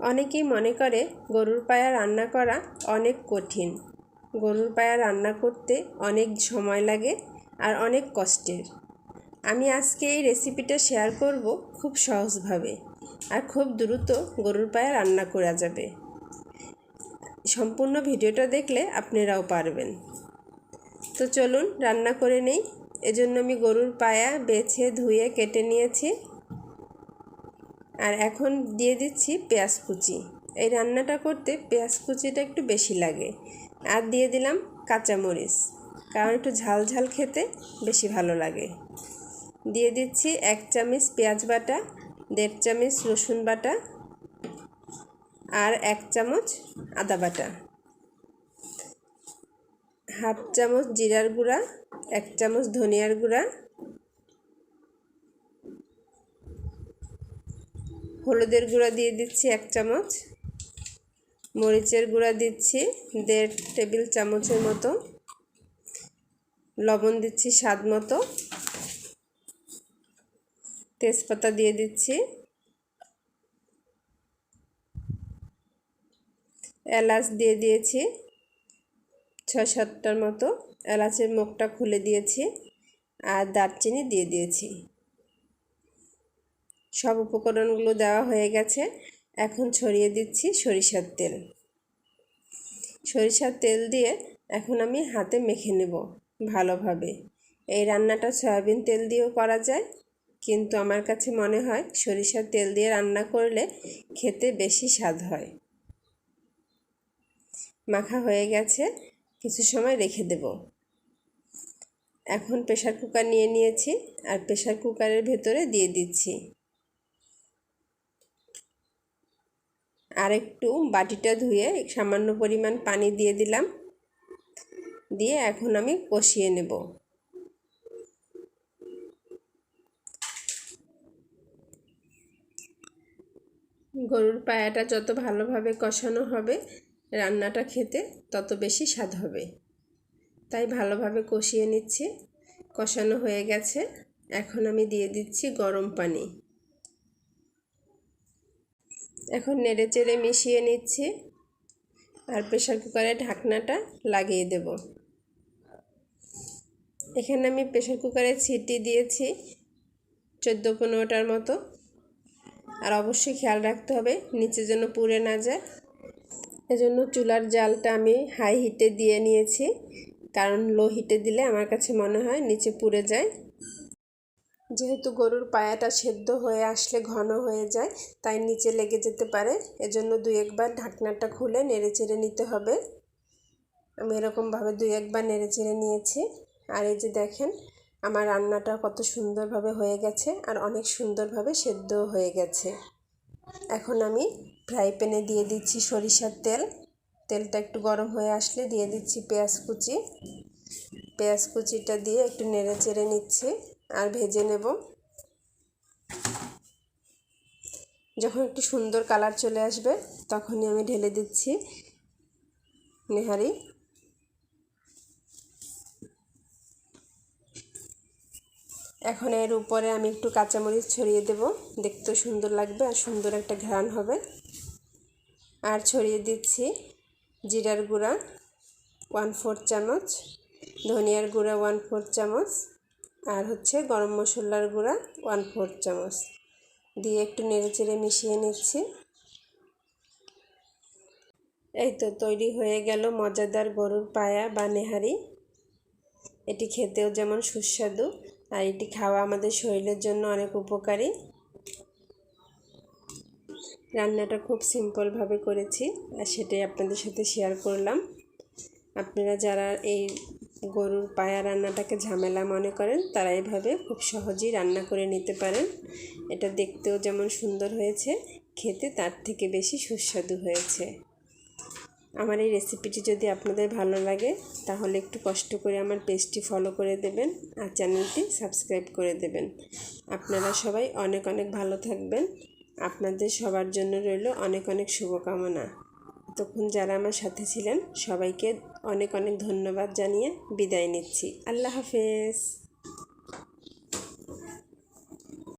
অনেকেই মনে করে গরুর পায়া রান্না করা অনেক কঠিন। গরুর পায়া রান্না করতে অনেক সময় লাগে আর অনেক কষ্টের। আমি আজকে এই রেসিপিটা শেয়ার করব খুব সহজভাবে আর খুব দ্রুত গরুর পায়া রান্না করা যাবে। সম্পূর্ণ ভিডিওটা দেখলে আপনারাও পারবেন। তো চলুন রান্না করে নেই। এজন্য আমি গরুর পায়া বেছে ধুয়ে কেটে নিয়েছি। আর এখন দিয়ে দিচ্ছি পেঁয়াজ কুচি। এই রান্নাটা করতে পেঁয়াজ কুচিটা একটু বেশি লাগে। আর দিয়ে দিলাম কাঁচামরিচ। কারণ একটু ঝাল ঝাল খেতে বেশি ভালো লাগে। দিয়ে দিচ্ছি এক চামচ পেঁয়াজ বাটা, দেড় চামচ রসুন বাটা আর এক চামচ আদা বাটা। হাফ চামচ জিরার গুঁড়া, এক চামচ ধনিয়ার গুঁড়া হলুদের গুঁড়া দিয়ে দিচ্ছি এক চামচ, মরিচের গুঁড়া দিচ্ছি দেড় টেবিল চামচের মতো, লবণ দিচ্ছি স্বাদ মতো, তেজপাতা দিয়ে দিচ্ছি, এলাচ দিয়ে দিয়েছি, ছয় সাতটার মতো, এলাচের মুখটা খুলে দিয়েছি আর দারচিনি দিয়ে দিয়েছি। সব উপকরণগুলো দেওয়া হয়ে গেছে। এখন ছড়িয়ে দিচ্ছি সরিষার তেল। সরিষার তেল দিয়ে এখন আমি হাতে মেখে নেব ভালোভাবে। এই রান্নাটা সয়াবিন তেল দিয়েও করা যায়, কিন্তু আমার কাছে মনে হয় সরিষার তেল দিয়ে রান্না করলে খেতে বেশি স্বাদ হয়। মাখা হয়ে গেছে, কিছু সময় রেখে দেব। এখন প্রেশার কুকার নিয়ে নিয়েছি, আর প্রেশার কুকারের ভেতরে দিয়ে দিচ্ছি। আর একটু বাটিটা ধুয়ে সামান্য পরিমাণ পানি দিয়ে দিলাম। দিয়ে এখন আমি কষিয়ে নেব। গরুর পায়াটা যত ভালোভাবে কষানো হবে, রান্নাটা খেতে তত বেশি স্বাদ হবে। তাই ভালোভাবে কষিয়ে নিচ্ছি। কষানো হয়ে গেছে। এখন আমি দিয়ে দিচ্ছি গরম পানি। এখন নেড়ে চেড়ে মিশিয়ে নিচ্ছি আর প্রেশার কুকারের ঢাকনাটা লাগিয়ে দেব। এখানে আমি প্রেশার কুকারে ছিটি দিয়েছি চোদ্দ পনেরোটার মতো। আর অবশ্যই খেয়াল রাখতে হবে নিচে যেন পুড়ে না যায়। এজন্য চুলার জালটা আমি হাই হিটে দিয়ে নিয়েছি, কারণ লো হিটে দিলে আমার কাছে মনে হয় নিচে পুড়ে যায়। যেহেতু গরুর পায়াটা সেদ্ধ হয়ে আসলে ঘন হয়ে যায়, তাই নিচে লেগে যেতে পারে। এজন্য দুই একবার ঢাকনাটা খুলে নেড়ে চেড়ে নিতে হবে। আমি এরকমভাবে দুই একবার নেড়ে চেড়ে নিয়েছি। আর এই যে দেখেন, আমার রান্নাটা কত সুন্দরভাবে হয়ে গেছে আর অনেক সুন্দরভাবে সেদ্ধ হয়ে গেছে। এখন আমি ফ্রাই প্যানে দিয়ে দিচ্ছি সরিষার তেল। তেলটা একটু গরম হয়ে আসলে দিয়ে দিচ্ছি পেঁয়াজ কুচি। পেঁয়াজ কুচিটা দিয়ে একটু নেড়ে চেড়ে নিচ্ছি। আর ভেজে নেব। যখন একটু সুন্দর কালার চলে আসবে, তখনই আমি ঢেলে দিচ্ছি নেহারি। এখন এর উপরে আমি একটু কাঁচামরিচ ছড়িয়ে দেব। দেখতে সুন্দর লাগবে আর সুন্দর একটা ঘ্রাণ হবে। আর ছড়িয়ে দিচ্ছি জিরার গুঁড়া ওয়ান ফোর চামচ, ধনিয়ার গুঁড়া ওয়ান ফোর চামচ আর হচ্ছে গরম মশলার গুঁড়া ওয়ান ফোর চামচ। দিয়ে একটু নেড়ে চেড়ে মিশিয়ে নিচ্ছি। এই তো তৈরি হয়ে গেল মজাদার গরুর পায়া বা নেহারি। এটি খেতেও যেমন সুস্বাদু আর এটি খাওয়া আমাদের শরীরের জন্য অনেক উপকারী। রান্নাটা খুব সিম্পলভাবে করেছি আর সেটাই আপনাদের সাথে শেয়ার করলাম। আপনারা যারা এই গরুর পায়া রান্নাটাকে ঝামেলা মনে করেন, তারা এভাবে খুব সহজেই রান্না করে নিতে পারেন। এটা দেখতেও যেমন সুন্দর হয়েছে, খেতে তার থেকে বেশি সুস্বাদু হয়েছে। আমার এই রেসিপিটি যদি আপনাদের ভালো লাগে, তাহলে একটু কষ্ট করে আমার পেজটি ফলো করে দেবেন আর চ্যানেলটি সাবস্ক্রাইব করে দেবেন। আপনারা সবাই অনেক অনেক ভালো থাকবেন। আপনাদের সবার জন্য রইল অনেক অনেক শুভকামনা। তখন যারা আমার সাথে ছিলেন সবাইকে অনেক অনেক ধন্যবাদ জানিয়ে বিদায় নিচ্ছি। আল্লাহ হাফেজ।